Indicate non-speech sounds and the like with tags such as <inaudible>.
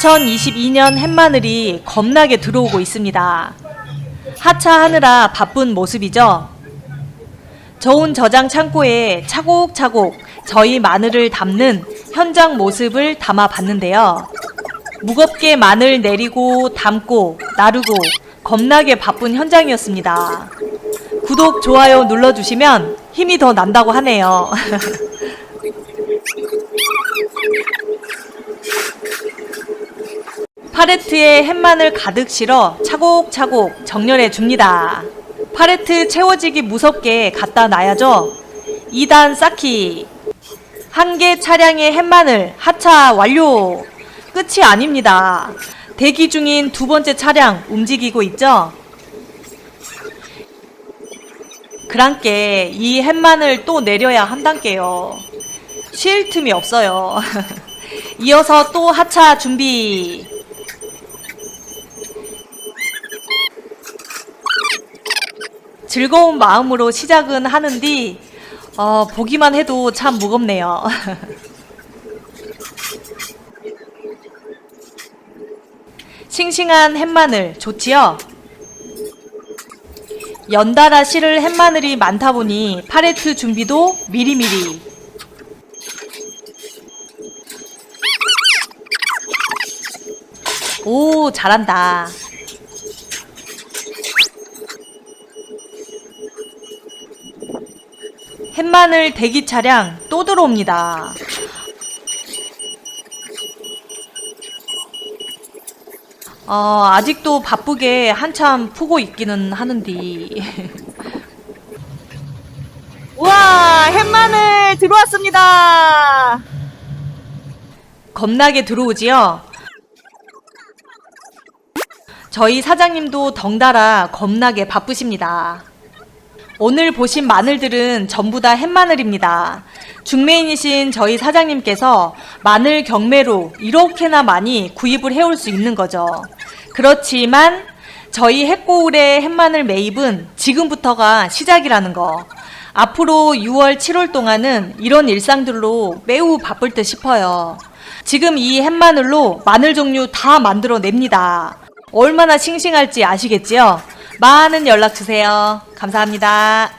2022년 햇마늘이 겁나게 들어오고 있습니다. 하차하느라 바쁜 모습이죠. 저온 저장 창고에 차곡차곡 저희 마늘을 담는 현장 모습을 담아 봤는데요. 무겁게 마늘 내리고 담고 나르고 겁나게 바쁜 현장이었습니다. 구독, 좋아요 눌러주시면 힘이 더 난다고 하네요. <laughs> 팔레트에 햇마늘 가득 실어 차곡차곡 정렬해 줍니다. 팔레트 채워지기 무섭게 갖다 놔야죠. 2단 쌓기. 한 개 차량의 햇마늘 하차 완료. 끝이 아닙니다. 대기 중인 두 번째 차량 움직이고 있죠? 그랑께 이 햇마늘 또 내려야 한단께요. 쉴 틈이 없어요. <laughs> 이어서 또 하차 준비. 즐거운 마음으로 시작은 하는데 어, 보기만 해도 참 무겁네요. <laughs> 싱싱한 햇마늘 좋지요? 연달아 실을 햇마늘이 많다 보니 팔레트 준비도 미리미리. 오, 잘한다. 햇마늘 대기 차량 또 들어옵니다. 어, 아직도 바쁘게 한참 푸고 있기는 하는데. <laughs> 우와, 햇마늘 들어왔습니다. 겁나게 들어오지요? 저희 사장님도 덩달아 겁나게 바쁘십니다. 오늘 보신 마늘들은 전부 다 햇마늘입니다. 중매인이신 저희 사장님께서 마늘 경매로 이렇게나 많이 구입을 해올 수 있는 거죠. 그렇지만 저희 햇고울의 햇마늘 매입은 지금부터가 시작이라는 거. 앞으로 6월, 7월 동안은 이런 일상들로 매우 바쁠 듯 싶어요. 지금 이 햇마늘로 마늘 종류 다 만들어 냅니다. 얼마나 싱싱할지 아시겠지요? 많은 연락 주세요. 감사합니다.